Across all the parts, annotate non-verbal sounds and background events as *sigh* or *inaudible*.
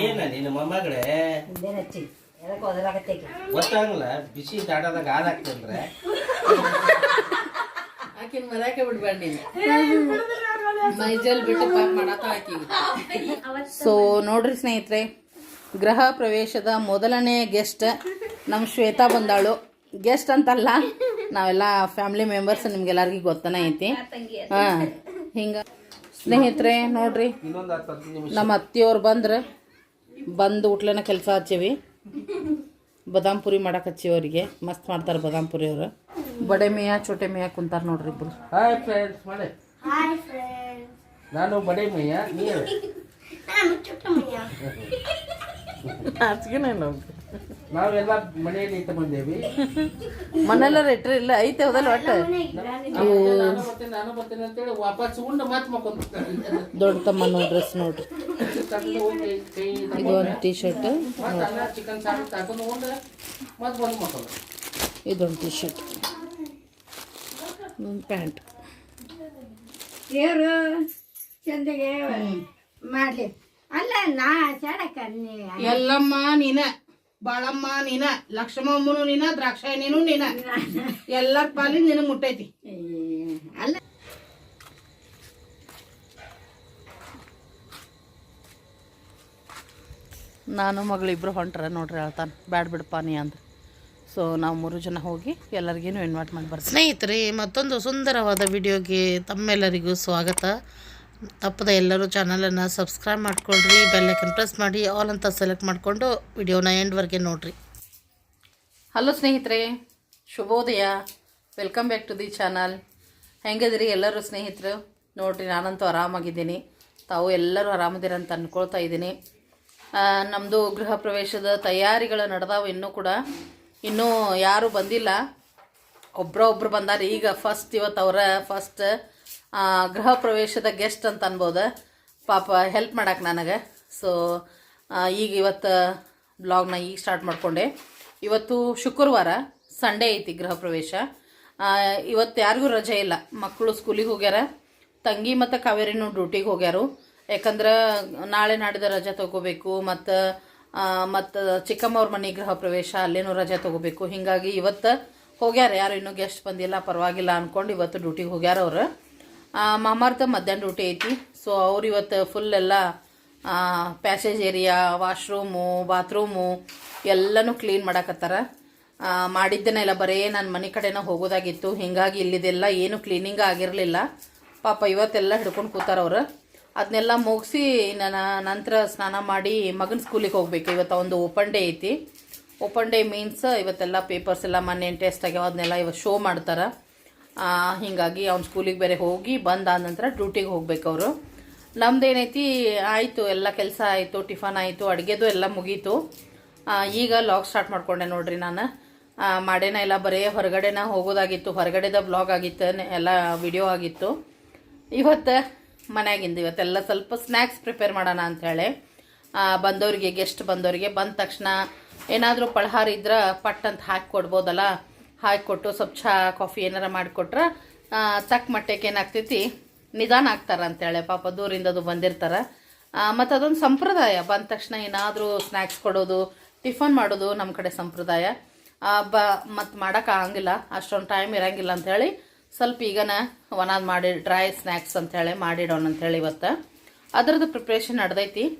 ಏನ ನಿನ್ನ ಮೊಮ್ಮಗಳೇ? ಗೊತ್ತಾಗಲ್ಲ ಬಿಸಿ ದಾಟದಾಗ ಹಾದಾಕ್ತಂದ್ರೆ ಆಕಿನ ಮರ್ಯಾಕೆ ಬಿಡ್ಬೇಡ ನೀನು. ಮೈಜಲ್ ಬಿಟ್ಟು ಪಾಪ ಮಾಡತ್ತ ಸೊ ನೋಡ್ರಿ ಸ್ನೇಹಿತರೆ ಗೃಹ ಪ್ರವೇಶದ ಮೊದಲನೇ ಗೆಸ್ಟ್ ನಮ್ಮ ಶ್ವೇತಾ ಬಂದಾಳು. ಗೆಸ್ಟ್ ಅಂತಲ್ಲ ನಾವೆಲ್ಲ ಫ್ಯಾಮಿಲಿ ಮೆಂಬರ್ಸ್ ನಿಮ್ಗೆಲ್ಲರಿಗೂ ಗೊತ್ತನೇ ಐತಿ. ಹಾಂ ಹಿಂಗ. ಸ್ನೇಹಿತರೆ ನೋಡ್ರಿ ನಮ್ಮ ಅತ್ತಿಯವ್ರು ಬಂದ್ರೆ ಬಂದು ಊಟ್ಲೇನ ಕೆಲಸ ಹಚ್ಚೇವಿ. ಬದಾಮ್ ಪುರಿ ಮಾಡಕ್ಕೆ ಹಚ್ಚಿವಿ ಅವರಿಗೆ. ಮಸ್ತ್ ಮಾಡ್ತಾರೆ ಬದಾಮ್ ಪುರಿ ಅವರು. ಬಡೆ ಮೇಯ ಚೋಟೆ ಮೇಯ ಕುಂತಾರ ನೋಡ್ರಿ ಇಬ್ರು. ಹಾಯ್ ಫ್ರೆಂಡ್ಸ್ ಮಾಡಿ. ನಾನು ಬಡೆ ಮೇಯ ನೀರು ನಾವೆಲ್ಲ ಮನೆಯಲ್ಲಿ ಇಟ್ಟು ಬಂದೇವಿ ಮನೆಲ್ಲ ಇಲ್ಲ ಐತೆ ಹೌದಲ್ಲ ಒಟ್ಟು? ನಾನು ಬರ್ತೀನಿ ನಾನು ಬರ್ತೀನಿ ಅಂತೇಳಿ ವಾಪಸ್ ಉಂಡು ಮಾತು ಮಕ್ಕೊಂತಾರೆ ದೊಡ್ಡ ತಮ್ಮನ ಡ್ರೆಸ್ ನೋಡ್ರಿ. ಇದು ಒಂದು ಟೀ ಶರ್ಟ್ ಇದೊಂದು ಟೀ ಶರ್ಟ್ ಪ್ಯಾಂಟ್. ದೇವರು ಚಂದಗೆ ಮಾಡಲಿ. ಅಲ್ಲ ನಾ ಚಾಡಕ್ಕ ಎಲ್ಲಮ್ಮ ನೀನ ಬಾಳಮ್ಮ ನೀನ ಲಕ್ಷ್ಮಮ್ಮನು ನೀನ ದ್ರಾಕ್ಷಾಯಣಿನೂ ನೀನ. *laughs* ಎಲ್ಲರ ಪಾಲಿನ ನಿನಗೆ ಮುಟ್ಟೈತಿ. ಅಲ್ಲ. ನಾನು ಮಗಳಿಬ್ಬರು ಹೊಂಟ್ರೆ ನೋಡ್ರಿ ಹೇಳ್ತಾನೆ ಬ್ಯಾಡ ಬಿಡಪ್ಪ ನೀ ಅಂದ್ರೆ ಸೊ ನಾವು ಮೂರು ಜನ ಹೋಗಿ ಎಲ್ಲರಿಗೇನು ಇನ್ವೈಟ್ ಮಾಡಿ ಬರ್ತೀವಿ. ಸ್ನೇಹಿತರೆ ಮತ್ತೊಂದು ಸುಂದರವಾದ ವಿಡಿಯೋಗೆ ತಮ್ಮೆಲ್ಲರಿಗೂ ಸ್ವಾಗತ. ತಪ್ಪದ ಎಲ್ಲರೂ ಚಾನಲನ್ನು ಸಬ್ಸ್ಕ್ರೈಬ್ ಮಾಡ್ಕೊಳ್ರಿ ಬೆಲ್ಲೈಕನ್ ಪ್ರೆಸ್ ಮಾಡಿ ಆಲ್ ಅಂತ ಸೆಲೆಕ್ಟ್ ಮಾಡಿಕೊಂಡು ವಿಡಿಯೋನ ಎಂಡ್ವರೆಗೆ ನೋಡಿರಿ. ಹಲೋ ಸ್ನೇಹಿತರೆ ಶುಭೋದಯ. Welcome back to the channel ಹೆಂಗದಿರಿ ಎಲ್ಲರೂ ಸ್ನೇಹಿತರು? ನೋಡ್ರಿ ನಾನಂತೂ ಆರಾಮಾಗಿದ್ದೀನಿ. ತಾವು ಎಲ್ಲರೂ ಆರಾಮದಿರ ಅಂತ ಅಂದ್ಕೊಳ್ತಾ ಇದ್ದೀನಿ. ನಮ್ಮದು ಗೃಹ ಪ್ರವೇಶದ ತಯಾರಿಗಳು ನಡೆದಾವ ಇನ್ನೂ ಕೂಡ. ಇನ್ನೂ ಯಾರೂ ಬಂದಿಲ್ಲ. ಒಬ್ಬರೊಬ್ರು ಬಂದಾರ. ಈಗ ಫಸ್ಟ್ ಇವತ್ತು ಅವರ ಫಸ್ಟ್ ಗೃಹ ಪ್ರವೇಶದ ಗೆಸ್ಟ್ ಅಂತ ಅನ್ಬೋದು. ಪಾಪ ಹೆಲ್ಪ್ ಮಾಡಕ್ಕೆ ನನಗೆ. ಸೊ ಈಗ ಇವತ್ತು ಬ್ಲಾಗ್ನ ಈಗ ಸ್ಟಾರ್ಟ್ ಮಾಡಿಕೊಂಡೆ. ಇವತ್ತು ಶುಕ್ರವಾರ ಸಂಡೇ ಐತಿ ಗೃಹ ಪ್ರವೇಶ. ಇವತ್ತು ಯಾರಿಗೂ ರಜೆ ಇಲ್ಲ. ಮಕ್ಕಳು ಸ್ಕೂಲಿಗೆ ಹೋಗ್ಯಾರ. ತಂಗಿ ಮತ್ತು ಕಾವೇರಿನೂ ಡ್ಯೂಟಿಗೆ ಹೋಗ್ಯಾರು. ಯಾಕಂದ್ರೆ ನಾಳೆ ನಾಡಿದ ರಜೆ ತಗೋಬೇಕು, ಮತ್ತು ಮತ್ತು ಚಿಕ್ಕಮ್ಮವ್ರ ಮನೆ ಗೃಹ ಪ್ರವೇಶ ಅಲ್ಲೇನೂ ರಜೆ ತಗೋಬೇಕು. ಹೀಗಾಗಿ ಇವತ್ತು ಹೋಗ್ಯಾರ, ಯಾರು ಇನ್ನೂ ಗೆಸ್ಟ್ ಬಂದಿಲ್ಲ, ಪರವಾಗಿಲ್ಲ ಅಂದ್ಕೊಂಡು ಇವತ್ತು ಡ್ಯೂಟಿಗೆ ಹೋಗ್ಯಾರ ಅವ್ರು. ಮಾಮಾರ್ದ ಮಧ್ಯಾಹ್ನ ಡ್ಯೂಟಿ ಐತಿ. ಸೊ ಅವ್ರು ಇವತ್ತು ಫುಲ್ ಎಲ್ಲ ಪ್ಯಾಸೇಜ್ ಏರಿಯಾ ವಾಶ್ರೂಮು ಬಾತ್ರೂಮು ಎಲ್ಲನೂ ಕ್ಲೀನ್ ಮಾಡಕತ್ತಾರ. ಮಾಡಿದ್ದೇನೆ ಇಲ್ಲ ಬರೇ ನನ್ನ ಮನೆ ಕಡೆನ ಹೋಗೋದಾಗಿತ್ತು. ಹಿಂಗಾಗಿ ಇಲ್ಲಿದೆಲ್ಲ ಏನು ಕ್ಲೀನಿಂಗ್ ಆಗಿರಲಿಲ್ಲ. ಪಾಪ ಇವತ್ತೆಲ್ಲ ಹಿಡ್ಕೊಂಡು ಕೂತಾರ ಅವ್ರು. ಅದನ್ನೆಲ್ಲ ಮುಗಿಸಿ ನಾನು ನಂತರ ಸ್ನಾನ ಮಾಡಿ ಮಗನ ಸ್ಕೂಲಿಗೆ ಹೋಗ್ಬೇಕು. ಇವತ್ತು ಒಂದು ಓಪನ್ ಡೇ ಐತಿ. ಓಪನ್ ಡೇ ಮೀನ್ಸ್ ಇವತ್ತೆಲ್ಲ ಪೇಪರ್ಸ್ ಎಲ್ಲ ಮೊನ್ನೆ ಟೆಸ್ಟ್ ಆಗ್ಯಾವ ಅದನ್ನೆಲ್ಲ ಇವತ್ತು ಶೋ ಮಾಡ್ತಾರೆ. ಹೀಗಾಗಿ ಅವ್ನ ಸ್ಕೂಲಿಗೆ ಬೇರೆ ಹೋಗಿ ಬಂದಾದ ನಂತರ ಡ್ಯೂಟಿಗೆ ಹೋಗ್ಬೇಕು ಅವರು. ನಮ್ದೇನೈತಿ ಆಯಿತು, ಎಲ್ಲ ಕೆಲಸ ಆಯಿತು, ಟಿಫನ್ ಆಯಿತು, ಅಡುಗೆದು ಎಲ್ಲ ಮುಗೀತು. ಈಗ ಲಾಗ್ ಸ್ಟಾರ್ಟ್ ಮಾಡಿಕೊಂಡೆ ನೋಡ್ರಿ ನಾನು. ಮಾಡೇನ ಎಲ್ಲ ಬರೀ ಹೊರಗಡೆನ ಹೋಗೋದಾಗಿತ್ತು, ಹೊರಗಡೆದ ಬ್ಲಾಗ್ ಆಗಿತ್ತು ಎಲ್ಲ ವಿಡಿಯೋ ಆಗಿತ್ತು. ಇವತ್ತು ಮನ್ಯಾಗಿಂದ ಇವತ್ತೆಲ್ಲ ಸ್ವಲ್ಪ ಸ್ನ್ಯಾಕ್ಸ್ ಪ್ರಿಪೇರ್ ಮಾಡೋಣ ಅಂಥೇಳಿ ಬಂದವರಿಗೆ ಗೆಸ್ಟ್ ಬಂದವರಿಗೆ ಬಂದ ತಕ್ಷಣ ಏನಾದರೂ ಪಳಹಾರ ಇದ್ರೆ ಪಟ್ ಅಂತ ಹಾಕಿ ಕೊಡ್ಬೋದಲ್ಲ ಹಾಕಿಕೊಟ್ಟು ಸ್ವಲ್ಪ ಚಹಾ ಕಾಫಿ ಏನಾರ ಮಾಡಿಕೊಟ್ರೆ ತಕ್ಕ ಮಟ್ಟಕ್ಕೆ ಏನಾಗ್ತೈತಿ ನಿಧಾನ ಆಗ್ತಾರೆ ಅಂತೇಳಿ ಪಾಪ ದೂರಿಂದ ಅದು ಬಂದಿರ್ತಾರೆ. ಮತ್ತು ಅದೊಂದು ಸಂಪ್ರದಾಯ. ಬಂದ ತಕ್ಷಣ ಏನಾದರೂ ಸ್ನ್ಯಾಕ್ಸ್ ಕೊಡೋದು ಟಿಫನ್ ಮಾಡೋದು ನಮ್ಮ ಕಡೆ ಸಂಪ್ರದಾಯ. ಬ, ಮತ್ತು ಮಾಡೋಕ್ಕಾಗಂಗಿಲ್ಲ ಅಷ್ಟೊಂದು ಟೈಮ್ ಇರಂಗಿಲ್ಲ ಅಂಥೇಳಿ ಸ್ವಲ್ಪ ಈಗನ ಒನಾದ್ ಮಾಡಿ ಡ್ರೈ ಸ್ನ್ಯಾಕ್ಸ್ ಅಂಥೇಳಿ ಮಾಡಿಡೋಣ ಅಂಥೇಳಿ ಇವತ್ತು. ಅದರದ್ದು ಪ್ರಿಪ್ರೇಷನ್ ನಡೆದೈತಿ.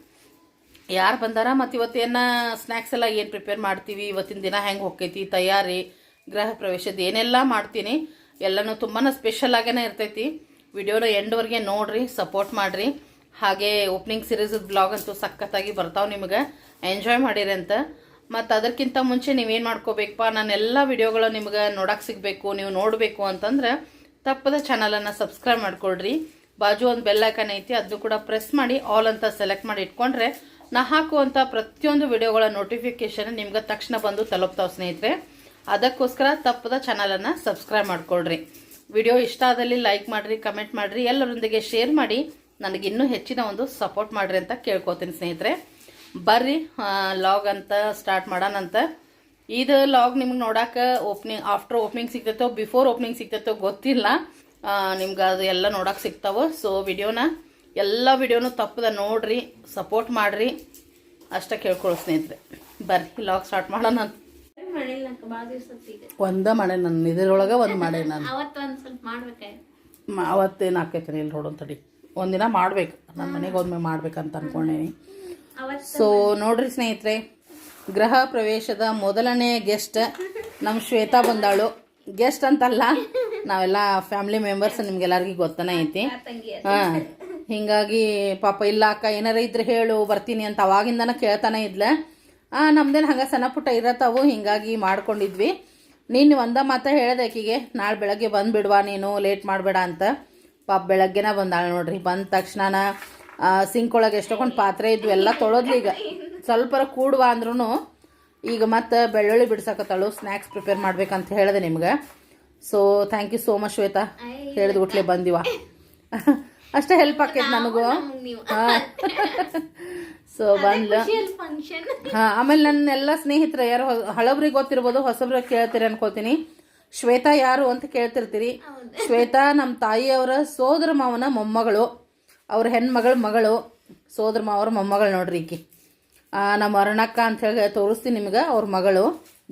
ಯಾರು ಬಂದಾರ? ಮತ್ತು ಇವತ್ತೇನ ಸ್ನ್ಯಾಕ್ಸ್ ಎಲ್ಲ ಏನು ಪ್ರಿಪೇರ್ ಮಾಡ್ತೀವಿ? ಇವತ್ತಿನ ದಿನ ಹೆಂಗೆ ಹೋಗ್ತೈತಿ ತಯಾರಿ, ಗೃಹ ಪ್ರವೇಶದ ಏನೆಲ್ಲ ಮಾಡ್ತೀನಿ. ಎಲ್ಲನೂ ತುಂಬಾ ಸ್ಪೆಷಲ್ ಆಗೇ ಇರ್ತೈತಿ. ವಿಡಿಯೋನ ಎಂಡ್ವರೆಗೆ ನೋಡಿರಿ ಸಪೋರ್ಟ್ ಮಾಡಿರಿ. ಹಾಗೆ ಓಪನಿಂಗ್ ಸೀರೀಸ್ ಬ್ಲಾಗ್ ಅಂತೂ ಸಖತ್ತಾಗಿ ಬರ್ತಾವೆ ನಿಮಗೆ. ಎಂಜಾಯ್ ಮಾಡಿರಿ ಅಂತ. ಮತ್ತು ಅದಕ್ಕಿಂತ ಮುಂಚೆ ನೀವೇನು ಮಾಡ್ಕೋಬೇಕಪ್ಪ? ನಾನೆಲ್ಲ ವಿಡಿಯೋಗಳು ನಿಮ್ಗೆ ನೋಡಕ್ಕೆ ಸಿಗಬೇಕು, ನೀವು ನೋಡಬೇಕು ಅಂತಂದ್ರೆ ತಪ್ಪದ ಚಾನಲನ್ನು ಸಬ್ಸ್ಕ್ರೈಬ್ ಮಾಡ್ಕೊಳ್ರಿ. ಬಾಜು ಒಂದು ಬೆಲ್ ಐಕನ್ ಐತಿ ಅದನ್ನು ಕೂಡ ಪ್ರೆಸ್ ಮಾಡಿ ಆಲ್ ಅಂತ ಸೆಲೆಕ್ಟ್ ಮಾಡಿ ಇಟ್ಕೊಂಡ್ರೆ ನಾ ಹಾಕುವಂಥ ಪ್ರತಿಯೊಂದು ವಿಡಿಯೋಗಳ ನೋಟಿಫಿಕೇಶನ್ ನಿಮ್ಗೆ ತಕ್ಷಣ ಬಂದು ತಲುಪ್ತಾವೆ ಸ್ನೇಹಿತರೆ. ಅದಕ್ಕೋಸ್ಕರ ತಪ್ಪದ ಚಾನಲನ್ನು ಸಬ್ಸ್ಕ್ರೈಬ್ ಮಾಡ್ಕೊಳ್ರಿ. ವಿಡಿಯೋ ಇಷ್ಟ ಆದಲ್ಲಿ ಲೈಕ್ ಮಾಡಿರಿ ಕಮೆಂಟ್ ಮಾಡಿರಿ, ಎಲ್ಲರೊಂದಿಗೆ ಶೇರ್ ಮಾಡಿ, ನನಗೆ ಇನ್ನೂ ಹೆಚ್ಚಿನ ಒಂದು ಸಪೋರ್ಟ್ ಮಾಡಿರಿ ಅಂತ ಕೇಳ್ಕೊತೀನಿ ಸ್ನೇಹಿತರೆ. ಬರ್ರಿ ಲಾಗ್ ಅಂತ ಸ್ಟಾರ್ಟ್ ಮಾಡೋಣಂತ ಇದು ಲಾಗ್ ನಿಮ್ಗೆ ನೋಡಕ್ಕೆ ಓಪನಿಂಗ್ ಆಫ್ಟರ್ ಓಪನಿಂಗ್ ಸಿಗ್ತೈತೋ ಬಿಫೋರ್ ಓಪನಿಂಗ್ ಸಿಗ್ತೈತೋ ಗೊತ್ತಿಲ್ಲ. ನಿಮ್ಗೆ ಅದು ಎಲ್ಲ ನೋಡಕ್ಕೆ ಸಿಗ್ತಾವೆ. ಸೊ ವಿಡಿಯೋನ ಎಲ್ಲ ವಿಡಿಯೋನು ತಪ್ಪದ ನೋಡ್ರಿ ಸಪೋರ್ಟ್ ಮಾಡಿರಿ. ಅಷ್ಟೇ ಕೇಳ್ಕೊಳ್ಳೋ ಸ್ನೇಹಿತರೆ. ಬರ್ರಿ ಲಾಗ್ ಸ್ಟಾರ್ಟ್ ಮಾಡೋಣ ಅಂತ. ಒಂದ ಮಾಡೆ ನನ್ನ ಇದರೊಳಗೆ ಒಂದು ಮಾಡೆ ನಾನು. ಅವತ್ತೇನು ಆಕೈತೆ ಇಲ್ಲಿ ನೋಡೋಣ ತಡಿ ಒಂದಿನ ಮಾಡ್ಬೇಕು. ನನ್ನ ಮನೆಗೆ ಹೋದ್ಮೇಲೆ ಮಾಡ್ಬೇಕಂತ ಅನ್ಕೊಂಡೇನಿ. ಸೊ ನೋಡ್ರಿ ಸ್ನೇಹಿತರೆ ಗೃಹ ಪ್ರವೇಶದ ಮೊದಲನೇ ಗೆಸ್ಟ್ ನಮ್ಮ ಶ್ವೇತಾ ಬಂದಾಳು. ಗೆಸ್ಟ್ ಅಂತಲ್ಲ ನಾವೆಲ್ಲ ಫ್ಯಾಮಿಲಿ ಮೆಂಬರ್ಸ್ ನಿಮ್ಗೆಲ್ಲರಿಗೂ ಗೊತ್ತನೇ ಐತಿ. ಹಾಂ ಹಿಂಗಾಗಿ ಪಾಪ ಇಲ್ಲ ಅಕ್ಕ ಏನಾರ ಇದ್ರೆ ಹೇಳು ಬರ್ತೀನಿ ಅಂತ ಅವಾಗಿಂದನ ಕೇಳ್ತಾನೆ ಇದ್ಲ. ಆ ನಮ್ದೇನು ಹಂಗೆ ಸಣ್ಣ ಪುಟ್ಟ ಇರತ್ತವು ಹಿಂಗಾಗಿ ಮಾಡ್ಕೊಂಡಿದ್ವಿ. ನೀನು ಒಂದ ಮಾತ ಹೇಳ್ದೆ ಆಕಿಗೆ ನಾಳೆ ಬೆಳಗ್ಗೆ ಬಂದ್ಬಿಡ್ವಾ ನೀನು ಲೇಟ್ ಮಾಡಬೇಡ ಅಂತ. ಪಾಪ ಬೆಳಗ್ಗೆನ ಬಂದಾಳೆ ನೋಡ್ರಿ ಬಂದ ತಕ್ಷಣನ ಸಿಂಕ್ ಒಳಗೆ ಎಷ್ಟೊಂದು ಪಾತ್ರೆ ಇದ್ವು ಎಲ್ಲ ತೊಳೋದ್ಲಿ ಈಗ. ಸ್ವಲ್ಪರ ಕೂಡುವ ಅಂದ್ರೂ ಈಗ ಮತ್ತೆ ಬೆಳ್ಳುಳ್ಳಿ ಬಿಡ್ಸಕತ್ತಾಳು ಸ್ನ್ಯಾಕ್ಸ್ ಪ್ರಿಪೇರ್ ಮಾಡ್ಬೇಕಂತ ಹೇಳಿದೆ ನಿಮ್ಗೆ. So thank you so much Shweta. ಹೇಳಿದ ಗುಟ್ಲೆ ಬಂದಿವ. ಅಷ್ಟೇ ಹೆಲ್ಪ್ ಆಕೈತೆ ನನಗೂ ಹಾಂ. ಸೊ ಬಂದು ಹಾಂ ಹಾ ಆಮೇಲೆ ನನ್ನ ಎಲ್ಲ ಸ್ನೇಹಿತರು ಯಾರು ಹಳಬ್ರಿಗೆ ಗೊತ್ತಿರ್ಬೋದು ಹೊಸಬ್ರಿಗೆ ಕೇಳ್ತೀರಿ ಅನ್ಕೋತೀನಿ ಶ್ವೇತಾ ಯಾರು ಅಂತ ಕೇಳ್ತಿರ್ತೀರಿ. ಶ್ವೇತಾ ನಮ್ಮ ತಾಯಿಯವರ ಸೋದರ ಮಾವನ ಮೊಮ್ಮಗಳು. ಅವ್ರ ಹೆಣ್ಮಗಳ ಮಗಳು ಸೋದರ ಮಾವ್ರ ಮೊಮ್ಮಗಳು ನೋಡ್ರಿ ಈಕಿ. ನಮ್ಮ ಅರುಣಕ್ಕ ಅಂತ ಹೇಳಿ ತೋರಿಸ್ತೀನಿ ನಿಮ್ಗೆ ಅವ್ರ ಮಗಳು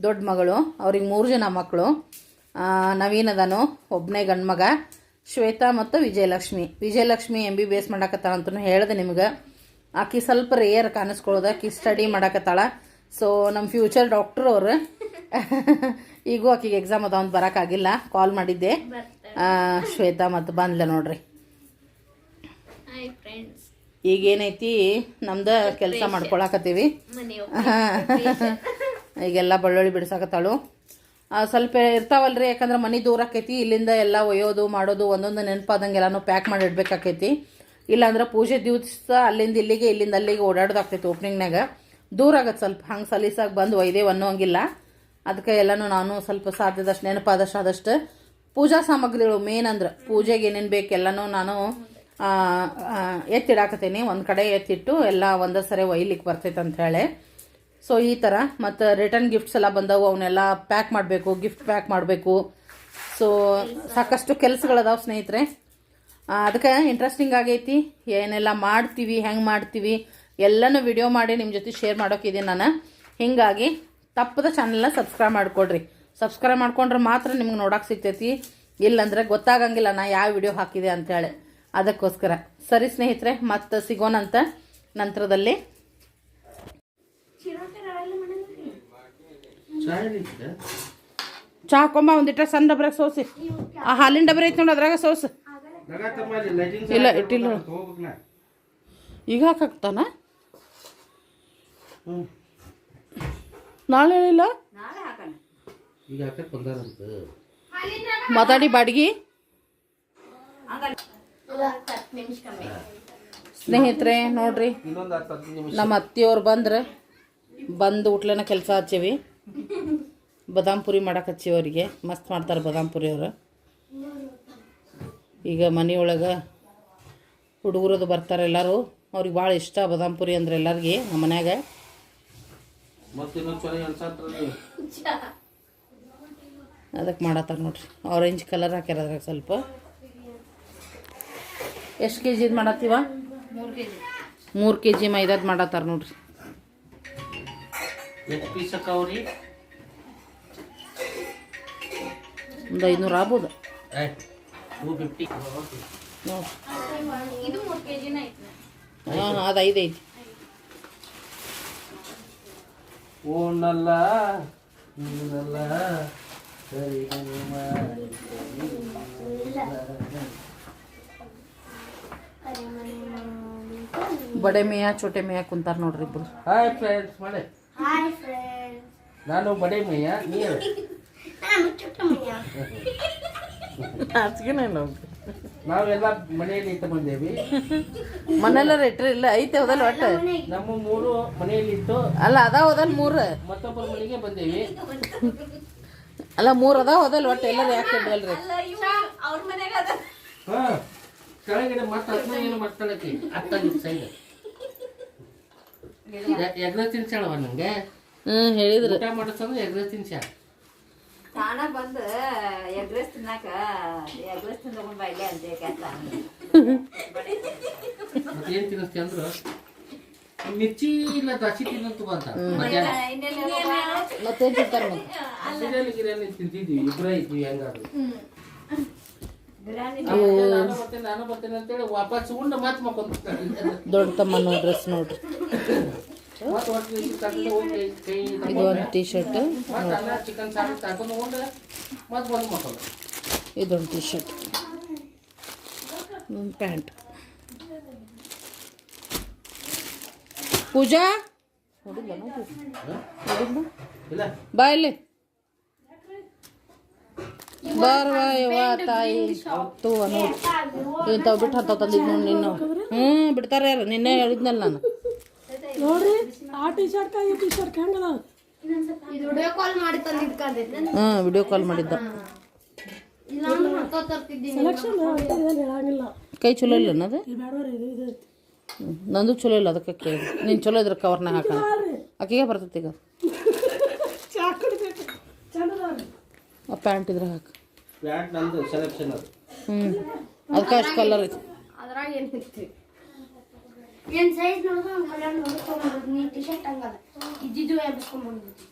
ದೊಡ್ಡ ಮಗಳು ಅವ್ರಿಗೆ ಮೂರು ಜನ ಮಕ್ಕಳು ನವೀನ್ ಅದಾನು ಒಬ್ಬನೇ ಗಂಡು ಮಗ ಶ್ವೇತಾ ಮತ್ತು Vijayalakshmi. Vijayalakshmi M B B S ಮಾಡಕತ್ತಾಳ ಅಂತಲೂ ಹೇಳಿದೆ ನಿಮ್ಗೆ. ಆಕಿ ಸ್ವಲ್ಪ ರೇಯರ್ ಕಾಣಿಸ್ಕೊಳ್ಳೋದು ಆಕಿ ಸ್ಟಡಿ ಮಾಡಕತ್ತಾಳ. ಸೊ ನಮ್ಮ ಫ್ಯೂಚರ್ ಡಾಕ್ಟ್ರು ಅವರು ಈಗೂ ಆಕಿಗೆ ಎಕ್ಸಾಮ್ ಅದಾವಂತ ಬರೋಕ್ಕಾಗಿಲ್ಲ ಕಾಲ್ ಮಾಡಿದ್ದೆ. ಶ್ವೇತಾ ಮತ್ತು ಬಂದ್ಲ ನೋಡ್ರಿ. ಫ್ರೆಂಡ್ಸ್ ಈಗೇನೈತಿ? ನಮ್ದು ಕೆಲಸ ಮಾಡ್ಕೊಳಕತ್ತೀವಿ. *laughs* ಈಗೆಲ್ಲ ಬೆಳ್ಳುಳ್ಳಿ ಬಿಡ್ಸಾಕತ್ತಾಳು. ಸ್ವಲ್ಪ ಇರ್ತಾವಲ್ರಿ ಯಾಕಂದ್ರೆ ಮನೆ ದೂರ ಆಕೈತಿ. ಇಲ್ಲಿಂದ ಎಲ್ಲ ಒಯ್ಯೋದು ಮಾಡೋದು ಒಂದೊಂದು ನೆನಪಾದಂಗೆ ಎಲ್ಲಾನು ಪ್ಯಾಕ್ ಮಾಡಿ ಇಡ್ಬೇಕಾಕೈತಿ. ಇಲ್ಲಾಂದ್ರೆ ಪೂಜೆ ದಿವಸ ಅಲ್ಲಿಂದ ಇಲ್ಲಿಗೆ ಇಲ್ಲಿಂದ ಅಲ್ಲಿಗೆ ಓಡಾಡೋದಾಗ್ತೈತಿ ಓಪನಿಂಗ್ನಾಗ ದೂರ ಆಗತ್ತೆ ಸ್ವಲ್ಪ ಹಂಗೆ ಸಲೀಸಾಗಿ ಬಂದು ಒಯ್ದೇವು ಅನ್ನೋಂಗಿಲ್ಲ ಅದಕ್ಕೆ ಎಲ್ಲನೂ ನಾನು ಸ್ವಲ್ಪ ಸಾಧ್ಯದಷ್ಟು ನೆನಪಾದಷ್ಟು ಆದಷ್ಟು ಪೂಜಾ ಸಾಮಗ್ರಿಗಳು ಮೇನ್ ಅಂದ್ರೆ. ಪೂಜೆಗೆ ಏನೇನು ಬೇಕು ಎಲ್ಲನೂ ನಾನು ಎತ್ತಿಡಾಕತ್ತೀನಿ, ಒಂದು ಕಡೆ ಎತ್ತಿಟ್ಟು ಎಲ್ಲ ಒಂದೇ ಸರಿ ಒಯ್ಲಿಕ್ಕೆ ಬರ್ತೈತೆ ಹೇಳಿ. ಸೊ ಈ ಥರ ಮತ್ತು ರಿಟರ್ನ್ ಗಿಫ್ಟ್ಸ್ ಎಲ್ಲ ಬಂದವು ಅವನ್ನೆಲ್ಲ ಪ್ಯಾಕ್ ಮಾಡಬೇಕು ಗಿಫ್ಟ್ ಪ್ಯಾಕ್ ಮಾಡಬೇಕು. ಸೊ ಸಾಕಷ್ಟು ಕೆಲಸಗಳದಾವ ಸ್ನೇಹಿತರೆ. ಅದಕ್ಕೆ ಇಂಟ್ರೆಸ್ಟಿಂಗ್ ಆಗೈತಿ. ಏನೆಲ್ಲ ಮಾಡ್ತೀವಿ, ಹೆಂಗೆ ಮಾಡ್ತೀವಿ, ಎಲ್ಲನೂ ವಿಡಿಯೋ ಮಾಡಿ ನಿಮ್ಮ ಜೊತೆ ಶೇರ್ ಮಾಡೋಕ್ಕಿದ್ದೀನಿ ನಾನು. ಹೀಗಾಗಿ, ತಪ್ಪದ ಚಾನಲ್ನ ಸಬ್ಸ್ಕ್ರೈಬ್ ಮಾಡಿಕೊಡ್ರಿ. ಸಬ್ಸ್ಕ್ರೈಬ್ ಮಾಡ್ಕೊಂಡ್ರೆ ಮಾತ್ರ ನಿಮ್ಗೆ ನೋಡೋಕೆ ಸಿಗ್ತೈತಿ. ಇಲ್ಲಂದ್ರೆ ಗೊತ್ತಾಗಂಗಿಲ್ಲ ನಾ ಯಾವ ವಿಡಿಯೋ ಹಾಕಿದೆ ಅಂತೇಳಿ ಅದಕ್ಕೋಸ್ಕರ. ಸರಿ ಸ್ನೇಹಿತರೆ ಮತ್ತೆ ಸಿಗೋಣಂತ ನಂತರದಲ್ಲಿ. ಚಹಾ ಕೊಂಬ ಚಾ ಹಾಕೊಂಬ ಒಂದಿಟ್ಟ ಸಣ್ಣ ಡಬ್ರಾಗ ಸೋಸಿ. ಆ ಹಾಲಿನ ಡಬ್ರ ಐತಿ ನೋಡಿ ಅದ್ರಾಗ ಸೋಸು. ಇಲ್ಲಿ ಇಟ್ಟಿಲ್ಲ. ಈಗ ಹಾಕಾಕ್ತಾನ? ನಾಳೆ ಇಲ್ಲ ಮಾತಾಡಿ ಬಾಡ್ಗಿ. ಸ್ನೇಹಿತರೆ ನೋಡ್ರಿ ನಮ್ಮ ಅತ್ತಿಯವ್ರು ಬಂದ್ರೆ ಬಂದು ಉಟ್ಲೆನ ಕೆಲಸ ಹಚ್ಚೀವಿ. ಬದಾಮ್ ಪುರಿ ಮಾಡಕ್ಕೆ ಹಚ್ಚಿವಿ ಅವರಿಗೆ. ಮಸ್ತ್ ಮಾಡ್ತಾರೆ ಬದಾಮ್ ಪುರಿ ಅವರು. ಈಗ ಮನೆಯೊಳಗೆ ಹುಡುಗರದು ಬರ್ತಾರೆ ಎಲ್ಲರೂ. ಅವ್ರಿಗೆ ಭಾಳ ಇಷ್ಟ ಬದಾಮ್ ಪುರಿ ಅಂದ್ರೆ ಎಲ್ಲರಿಗೆ ನಮ್ಮ ಮನ್ಯಾಗ. ಅದಕ್ಕೆ ಮಾಡತ್ತಾರ ನೋಡ್ರಿ. ಆರೆಂಜ್ ಕಲರ್ ಹಾಕ್ಯಾರ ಅದ್ರಾಗ ಸ್ವಲ್ಪ. ಎಷ್ಟು ಕೆ ಜಿದು ಮಾಡತ್ತೀವ? ಮೂರು ಕೆ ಜಿ ಮೈದಾದ್ ಮಾಡತ್ತಾರ ನೋಡ್ರಿ. ಒಂದು ಐನೂರು ಆಗ್ಬೋದು? ಹಾಂ ಅದು ಐದು ಐತಿ. ಓನಲ್ಲ ನೀನಲ್ಲ ಸರಿ ಮಾಡಿ. ಬಡೆ ಮೇಯ ಚೋಟೆ ಮೇಯ ಕುಂತಾರ ನೋಡ್ರಿ ಇಬ್ರು. ಹಾಯ್ ಫ್ರೆಂಡ್ಸ್ ಮಾಡಿ. ಹಾಯ್ ಫ್ರೆಂಡ್ಸ್ ನಾನು ಬಡೆ ಮಯ್ಯ ನೀರು ನಾವೆಲ್ಲ ಮನೆಯಲ್ಲಿ ಇತ್ತು ಬಂದೇವಿ. ಮನೆಲ್ಲ ರೆಟ್ರಿ ಇಲ್ಲ ಐತೆ ಹೋದಲ್ ಒಟ್ಟು. ನಮ್ಮ ಮೂರು ಮನೆಯಲ್ಲಿ ಇತ್ತು ಅಲ್ಲ ಅದ ಹೋದಲ್ ಮೂರು. ಮತ್ತೊಬ್ಬರ ಮನೆಗೆ ಬಂದೇವಿ. ಅಲ್ಲ ಮೂರು ಅದ ಹೋದಲ್ ಒಟ್ಟು ಎಲ್ಲರೂ ಯಾಕೆ ಇಡವಲ್ರಿ ಅವ್ರ ಮನೆಗೆ ಅದ. ಹಾ. ಕೆಳಗಡೆ ಮತ್ತೆ ಅದನ್ನ ಏನು ಮಾಡ್ತಾಳಕಿ ಅತ್ತ ಸೈಡ್ ಎಗ್ರ ತಿನ್ಸಾಳವ ನಂಗೆ? ಹ್ಞೂ ಹೇಳಿದ್ರು. ಊಟ ಮಾಡಿಸಂದ್ರೆ ಎಗ್ರ ತಿನ್ಸಾಳ ತಾನ ಬಂದು ಎಗ್ರೆಸ್ ತಿನ್ನಾಕ ಎಗ್ರೆಸ್ ತಿಂದ ಬೈಲೆ ಅಂತ ಏನ್ ತಿನ್ನಿಸ್ತಿ ಅಂದ್ರು? ಮಿರ್ಚಿ ಇಲ್ಲ ದಾಸಿ ತಿನ್ನಂತು ಬಂತ? ಮತ್ತೆ ತಿಂತಾರ ಮತ್ತೆ? ತಿಂತಿದ್ವಿ ಇಬ್ರ ಇದ್ವಿ ಹೆಂಗಾದ್ರು? ನಾನು ಬರ್ತೇನೆ ನಾನು ಬರ್ತೇನೆ ಅಂತೇಳಿ ವಾಪಸ್ ಉಂಡು ಮತ್ತೆ ಮಕ್ಕೊಂತಾರೆ ದೊಡ್ಡ ತಮ್ಮನ ಡ್ರೆಸ್ ನೋಡ್ರಿ. ಮತ್ತೆ ಹೊಟ್ಟೆ ತಗೊಂಡು ಹೋಗಿ ಕೈ ಇದು ಒಂದು ಟೀ ಶರ್ಟ್ ಮತ್ತೆ ಅನ್ನ ಚಿಕನ್ ಸಾರು ತಗೊಂಡು ಉಂಡು ಮತ್ತೆ ಬಂದು ಮಕ್ಕೊಂಡು ಇದೊಂದು ಟೀ ಶರ್ಟ್ ಒಂದು ಪ್ಯಾಂಟ್. ಪೂಜಾ? ನೋಡಿಲ್ಲ ನೋಡಿಲ್ಲ ಇಲ್ಲ. ಬಾ ಇಲ್ಲಿ. ಬಾರ್ವ ಯವ್ವ ತಾಯಿ ತೂ ನೋಡಿ ಇಂಥವು ಬಿಟ್ಟು ಹತ್ತವ ತಂದಿದ್ದು ನೋಡಿ ನಿನ್ನ. ಹ್ಞೂ ಬಿಡ್ತಾರೆ ಯಾರು? ನಿನ್ನೆ ಹೇಳಿದ್ನಲ್ಲ ನಾನು. ಇದು ವಿಡಿಯೋ ಕಾಲ್ ಮಾಡಿ ತಂದಿದ್ಕಂದಿದ್ದೆ ಹ್ಞೂ ವಿಡಿಯೋ ಕಾಲ್ ಮಾಡಿದ್ದ. ಕೈ ಚಲೋ ಇಲ್ಲ ಅನ್ನೋದು. ನಂದು ಚಲೋ ಇಲ್ಲ ಅದಕ್ಕೆ ಕೇಳಿ. ನೀನು ಚಲೋ ಇದ್ರ ಕವರ್ನಾಗ ಹಾಕೋಣ ಆಕೆಗೆ ಬರ್ತೈತಿ ಈಗ. *laughs* ಆ ಪ್ಯಾಂಟ್ ಇದ್ರೆ ಹಾಕು. ಪ್ಯಾಂಟ್ ನಂದು ಸೆಲೆಕ್ಷನ್ ಅದು. ಹ್ಞೂ ಅದಕ್ಕೆ ಕಲರ್ ಐತಿ. ಅದ್ರಾಗ ಏನ್ ಸಿಕ್ತಿ ಏನ್ ಸೈಜ್ ಒಂದು ಕಲರ್ ನೋಡ್ಕೊಂಡ್ಬಂದ್ ನೀ ಟಿ ಶರ್ಟ್ ಹಂಗದ ಇದ್ದಿದ್ದು ಎಬ್ಬಿಸ್ಕೊಂಡ್ಬಂದಿದ್ದಿ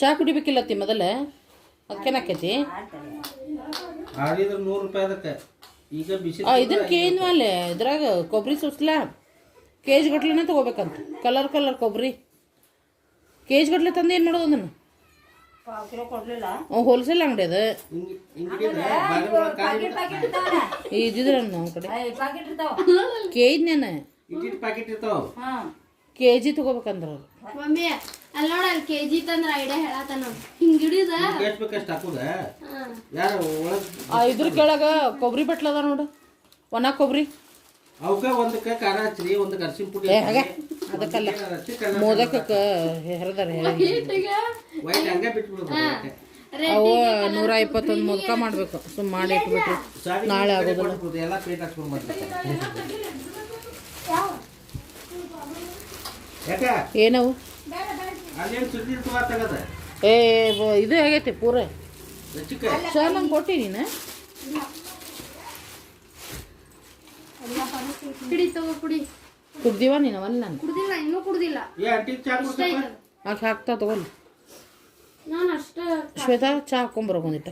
ಚಾ ಕುಡಿಬೇಕಿಲ್ಲತ್ತಿ ಮೊದಲೇ? ಅದಕ್ಕೇನಾಕೈತಿ ಆರಿದ್ರೆ ನೂರು ರೂಪಾಯಿ ಅದಕ್ಕೆ. ಈಗ ಬಿಸಿ ಆ ಇದನ್ನ ಕೇಂದ್ರ ಮೇಲೆ. ಇದ್ರಾಗ ಕೊಬ್ಬರಿ ಸುಸ್ಲ. ಕೇಜ್ ಜಿ ತಗೋಬೇಕಂತ. ತೊಗೋಬೇಕಂತ ಕಲರ್ ಕಲರ್ ಕೊಬ್ಬರಿ ಕೇಜ್ ಜಿ ಗಟ್ಲೆ ತಂದು ಏನು ಮಾಡೋದು ಅದನ್ನು? ಹೋಲ್ಸೇಲ್ ಅಂಗಡಿ ಅದು. ನಮ್ಮ ಕಡೆ. ಕೇಜ್ ಕೆ ಜಿ ತೊಗೋಬೇಕಂದ್ರ ಮಮ್ಮಿ ಅಲ್ಲಿ ನೋಡ ಅಲ್ಲಿ ಕೆ ಜಿ ತಂದ್ರ ಐಡಿಯಾ ಹೇಳತ್ತಾನ ಹಿಂಗ್ ಹಿಡಿದ. ಇದ್ರ ಕೆಳಗ ಕೊಬ್ಬರಿ ಬಟ್ಲದ ಅದ ನೋಡು. ಒಣ ಕೊಬ್ಬರಿ ಅವಕ್ಕ ಒಂದಕ್ಕೆ ಖಾರ ಹಚ್ಚಿ ಒಂದಕ್ಕೆ ಅರ್ಶಿನ ಪುಡಿ ಅದಕ್ಕಲ್ಲ. ಮೋದಕ ಕಲ್ಲ ಮೋದಕಕ್ಕೆ ಹೆರದಾರ ವೈಟ್ ಹಂಗೆ ಬಿಟ್ಬಿಡೋದು ಅವು ನೂರ ಇಪ್ಪತ್ತೊಂದು ಮೋದಕ ಮಾಡಬೇಕು. ಸುಮ್ಮ ಮಾಡಿ ಇಟ್ಬಿಟ್ಟು ನಾಳೆ ಆಗೋದಿಲ್ಲ. ಏನವು? ಏ ಇದು ಆಗೈತಿ ಪೂರ? ಸರ್ ನಂಗೆ ಕೊಟ್ಟಿ ನೀನು? ಕುಡಿ ತಗೋ ಕುಡಿ. ಕುಡ್ದಿವ ನೀನು ಅವಲ್ಲ ನಾನು? ಕುಡ್ದಿಲ್ಲ ಇನ್ನೂ ಕುಡ್ದಿಲ್ಲ. ಆಕೆ ಹಾಕ್ತಾ ತಗೊಳ್ಳಿ ನಾನು ಅಷ್ಟ ಶ್ವೇತಾ ಚಾ ಹಾಕೊಂಬರೋ ಬಂದಿಟ್ಟ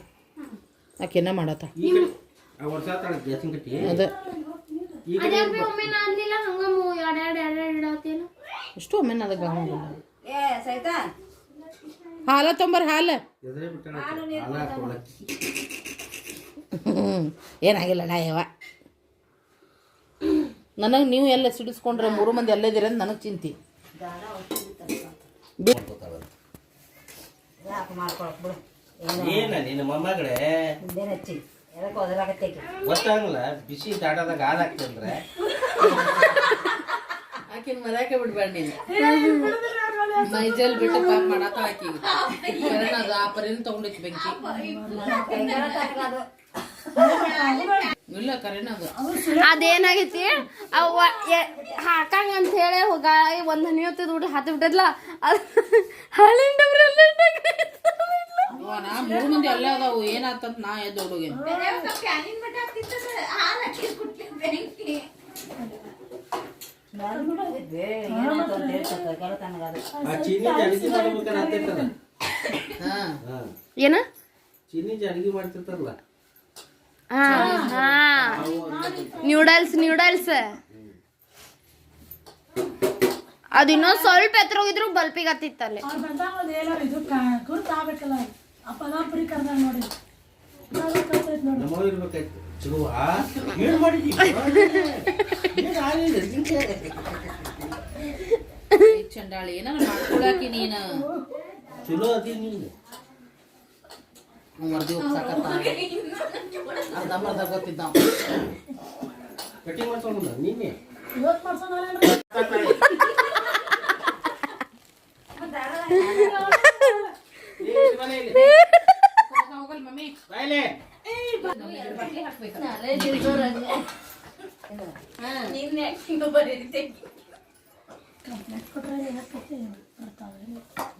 ಆಕೆನ ಮಾಡತ್ತ. ಅದ. ಬಿ ಒಮ್ಮೆ ಅದಕ್ಕೆ ಅಂದಿಲ್ಲ ಹಾಲ ಮೂ ಎರಡ್ ಏನಾಗಿಲ್ಲ ಎರಡ್ ಎರಡ್ ನನಗೆ ನೀವು ಎಲ್ಲ ಸಿಡಿಸ್ಕೊಂಡ್ರೆ ಮೂರು ಮಂದಿ ಅಲ್ಲೇ ಅಂತ ನನಗೆ ಚಿಂತಿ. ನಿನ್ನ ಮೊಮ್ಮಗಳೇ? ಗೊತ್ತಾಗಲ್ಲ ಬಿಸಿ ದಾಟದಾಗ ಹಾಲು ಹಾಕ್ತಂದ್ರೆ ಆಕಿನ ಮರ್ಯಾಕೆ ಬಿಡ್ಬೇಡ ನೀನು. ಮೈಜಲ್ ಬಿಟ್ಟು ಪಾಪ ಮಾಡತ್ತ ಆಕಿ ಅದು ಆ ಪರಿನ ತಗೊಂಡಿತ್ತು ಬೆಂಕಿ. ಇಲ್ಲ ಕರೆನ ಅದು. ಅದೇನಾಗೈತಿ? ಅವ ಹಾಕಂಗ ಅಂತ ಹೇಳಿ ಹೋಗ ಒಂದ್ ಹನಿ ಹೊತ್ತಿದ್ ಊಟ ಹತ್ತಿ ಬಿಟ್ಟದ್ಲ. ಅದು ನಾ ಮೂರು ಮಂದಿ ಅಲ್ಲೇ ಅದಾವು. ಏನಾಗ್ತದ ನಾ ಎದ್ದು ಹುಡುಗಿ ಏನ? ಚೀನಿ ಮಾಡ್ತಿರ್ತಾರಲ್ಲ ನ್ಯೂಡಲ್ಸ್ ನ್ಯೂಡಲ್ಸ್ ಅದು ಇನ್ನೊಂದ್ ಸ್ವಲ್ಪ ಎತ್ತರೋಗಿದ್ರು ಬಲ್ಪಿಗೆ ಹತ್ತಿತ್ತಲ್ಲಿ ನೋಡಿ. *laughs* ಚಂಡಾಳಿ ಏನಾರ ಮಾಡ್ಕೊಳಕಿ ನೀನು? ಚಲೋ ಅದಿ ನೀನು. ಮರ್ದಿ ಹೋಗ್ಸಾಕತ್ತ ಅರ್ಧ ಮರ್ಧ ಗೊತ್ತಿದ್ದ. ಕಟಿಂಗ್ ಮಾಡ್ಸೋಣ ಏ, ಇಲ್ಲಿ.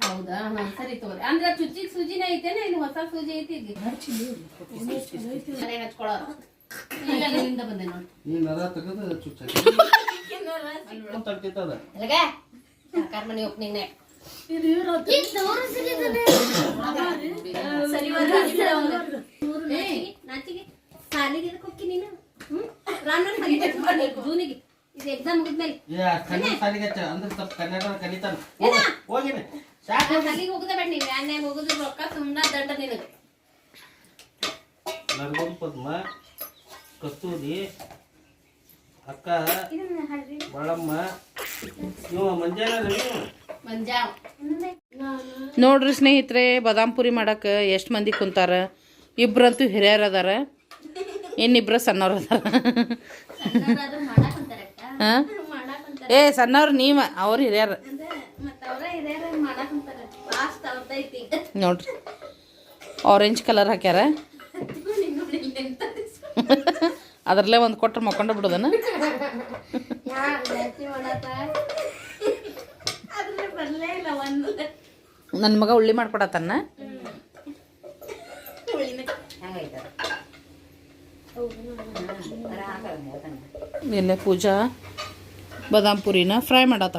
ಹೌದಾ? ಹಾ ಸರಿ ತಗೋರಿ. ಅಂದ್ರೆ ಚುಚ್ಚಿಗೆ ಸೂಜಿನ ಐತೇನ ಇನ್ನು ಹೊಸ ಸೂಜಿ ಐತಿ ಈಗ ಮನೆ ಹಚ್ಕೊಳ್ಳೋ ಈಗ ಅಲ್ಲಿಂದ ಬಂದೆ ನೋಡಿ. ನರ ತೆಗೆದು ಅಲ್ಲಗೆ ಮನೆ ಓಪನಿಂಗ್ ಇದು ಇವ್ರು ಸಾಲಿಗೆ ಹೋಗಿ ನೀನು? ಜೂನಿಗೆ. ಇದು ಎಕ್ಸಾಮ್ ಮುಗಿದ್ಮೇಲೆ. ಯಾ ಕನ್ನಡ ಸಾಲಿಗೆ ಹಚ್ಚ ಅಂದ್ರೆ ಸ್ವಲ್ಪ ಕನ್ನಡ ಕಲಿತಾನ. ಹೋಗಿನಿ ಸಾಕು ಅಲ್ಲಿಗೆ ಹೋಗುದ ಬೇಡ ನೀವು ವ್ಯಾನ್ಯಾಗ ಹೋಗುದು ರೊಕ್ಕ ಸುಮ್ಮನೆ ದಂಡ ನಿನಗೆ. ನರ್ಗೊಂದು ಪದ್ಮ ಕಸ್ತೂರಿ ಅಕ್ಕ ಬಳಮ್ಮ. ಇವ ಮಂಜಾನ ರವಿ ಇವ. ಮಂಜಾವ್. ನೋಡ್ರಿ ಸ್ನೇಹಿತರೆ ಬಾದಾಮ್ ಪುರಿ ಮಾಡಕ್ಕೆ ಎಷ್ಟು ಮಂದಿ ಕುಂತಾರ? ಇಬ್ರಂತೂ ಹಿರಿಯರು ಅದಾರ. ಇನ್ನಿಬ್ರು ಸಣ್ಣವ್ರು ಅದಾರ. ಹಾಂ? ಏ ಸಣ್ಣವ್ರು ನೀವ ಅವ್ರು ಹಿರಿಯರು. ನೋಡ್ರಿ. ಆರೆಂಜ್ ಕಲರ್ ಹಾಕ್ಯಾರ. ಅದರಲ್ಲೇ ಒಂದು ಕೊಟ್ರೆ ಮಕ್ಕೊಂಡು ಬಿಡೋದನ? ನನ್ನ ಮಗ ಉಳ್ಳಿ ಮಾಡ್ಕೊಡತನ್ನ ಹೆಂಗೈತೆ ಪೂಜಾ ಬಾದಾಮ್ ಪುರಿನ ಫ್ರೈ ಮಾಡತ್ತ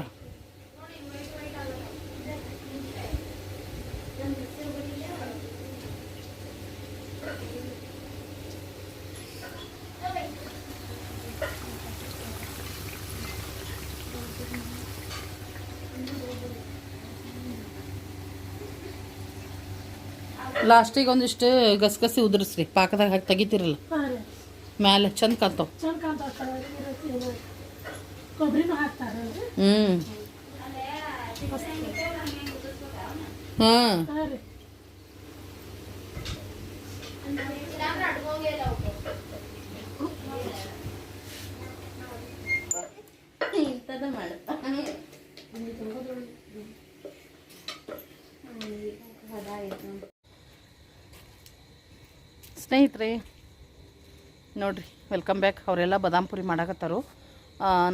ಲಾಸ್ಟಿಗೆ ಒಂದಿಷ್ಟು ಗಸಗಸಿ ಉದುರಿಸ್ರಿ. ಪಾಕದಾಗ ಹಾಕಿ ತೆಗಿತಿರಲ್ಲ. ಮ್ಯಾಲೆ ಚಂದ ಕಾಂತಾವ ಹ್ಞೂ ಹಾಂ ಸ್ನೇಹಿತರೆ ನೋಡ್ರಿ ವೆಲ್ಕಮ್ ಬ್ಯಾಕ್ ಅವರೆಲ್ಲ ಬದಾಮ್ ಪುರಿ ಮಾಡಾಕತ್ತಾರು.